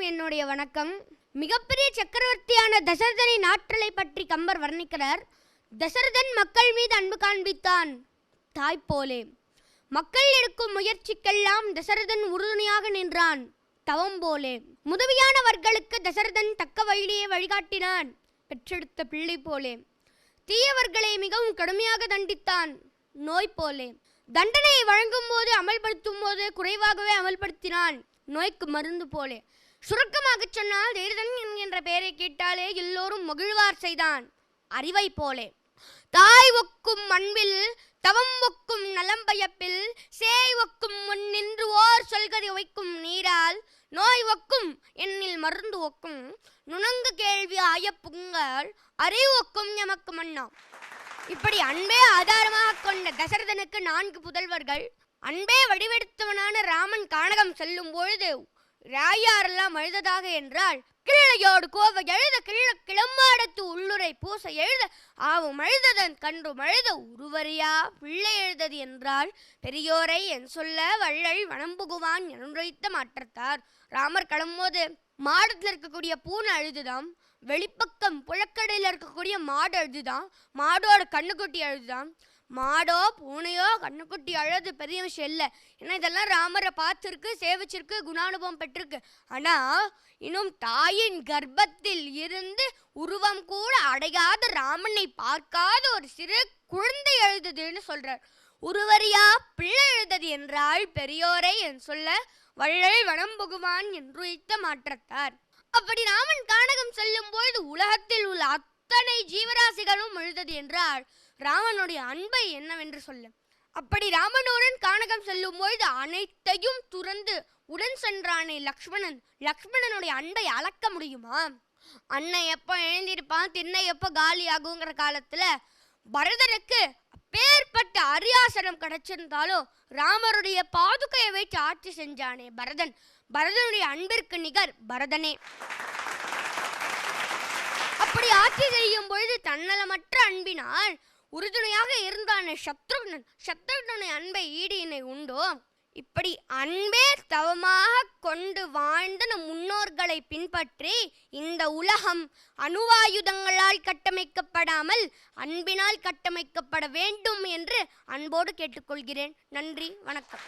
அனைவருக்கும் என்னுடைய வணக்கம். மிகப்பெரிய சக்கரவர்த்தியான தசரதனின் ஆற்றலை பற்றி கம்பர் வர்ணிக்கிறார். தசரதன் மக்கள் மீது அன்பு காண்பித்தான். தாய் போலே. மக்கள் எடுக்கும் முயற்சிக்கெல்லாம் தசரதன் உறுதுணையாக நின்றான். தவம் போலே. முதுமையானவர்களுக்கு தசரதன் தக்க வழியே வழிகாட்டினான். பெற்றெடுத்த பிள்ளை போலே. தீயவர்களை மிகவும் கடுமையாக தண்டித்தான். நோய் போலே. தண்டனையை வழங்கும் போது அமல்படுத்தும் போது குறைவாகவே அமல்படுத்தினான். நோய்க்கு மருந்து போலே. சுருக்கமாக சொன்னால் தீரதன் என்கின்ற பெயரை கேட்டாலே எல்லோரும் மகிழ்வார் செய்தான். அறிவை போலே. தாய் ஒக்கும் அன்பில் தவம் ஒக்கும் நலம்பயப்பில் சேய் ஒக்கும் முன் நின்று ஓர் சொல்கதை வைக்கும் நீரால் நோய் ஒக்கும் என்னில் மருந்து ஒக்கும் நுணங்கு கேள்வி ஆய புங்கள் அறிவு ஒக்கும் எமக்கு மன்னா. இப்படி அன்பே ஆதாரமாக கொண்ட தசரதனுக்கு நான்கு புதல்வர்கள் அன்பே வடிவெடுத்தவனான ராமன் கானகம் செல்லும் பொழுது ராயாரெல்லாம் அழுததாக என்றால் கிழையோடு கோவை எழுத கிள்ள கிளம்பாடத்து உள்ளுரை பூசை எழுத ஆவும் அழுததன் கன்று அழுத உருவரியா பிள்ளை எழுதது என்றால் பெரியோரை என் சொல்ல வள்ளல் வனம்புகுவான் என்றுரைத்த மாற்றத்தார். ராமர் கிளம்போது மாடத்தில் இருக்கக்கூடிய பூனை அழுதுதாம். வெளிப்பக்கம் புழக்கடையில் இருக்கக்கூடிய மாடு அழுதுதான் மாடோட கண்ணுக்குட்டி அழுதுதான் மாடோ பூனையோ கண்ணுக்குட்டி அழுது பெரிய விஷயம் இல்லை. ஏன்னா இதெல்லாம் ராமரை பார்த்துருக்கு சேவிச்சிருக்கு குணானுபவம் பெற்றிருக்கு. ஆனால் இன்னும் தாயின் கர்ப்பத்தில் இருந்து உருவம் கூட அடையாத ராமனை பார்க்காத ஒரு சிறு குழந்தை எழுதுதுன்னு சொல்றார். உருவரியா பிள்ளை எழுதது என்றால் பெரியோரை என் சொல்ல வள்ளல் வனம் புகுவான் என்று மாற்றத்தார். அப்படி ராமன் கானகம் செல்லும் பொழுது உலகத்தில் உள்ள அத்தனை ஜீவராசிகளும் எழுதது என்றால் ராமனுடைய அன்பை என்னவென்று சொல்ல. அப்படி ராமனுடன் கானகம் செல்லும் பொழுது அனைத்தையும் துறந்து உடன் சென்றானே லக்ஷ்மணன். லக்ஷ்மணனுடைய அன்பை அளக்க முடியுமா? அண்ணன் எப்போ எழுந்திருப்பான் திண்ணை எப்போ காலி ஆகுங்கிற காலத்துல பரதனுக்கு அப்பேற்பட்ட அரியாசனம் கிடைச்சிருந்தாலும் ராமருடைய பாதுகையை வைத்து ஆட்சி செஞ்சானே பரதன். பரதனுடைய அன்பிற்கு நிகர் பரதனே. அப்படி ஆட்சி செய்யும் பொழுது தன்னலமற்ற அன்பினால் உறுதுணையாக இருந்தானே சத்ருக்னன். சத்ருக்னனை அன்பை ஈடியினை உண்டோ? இப்படி அன்பே தவமாக கொண்டு வாழ்ந்த நம் முன்னோர்களை பின்பற்றி இந்த உலகம் அணுவாயுதங்களால் கட்டமைக்கப்படாமல் அன்பினால் கட்டமைக்கப்பட வேண்டும் என்று அன்போடு கேட்டுக்கொள்கிறேன். நன்றி வணக்கம்.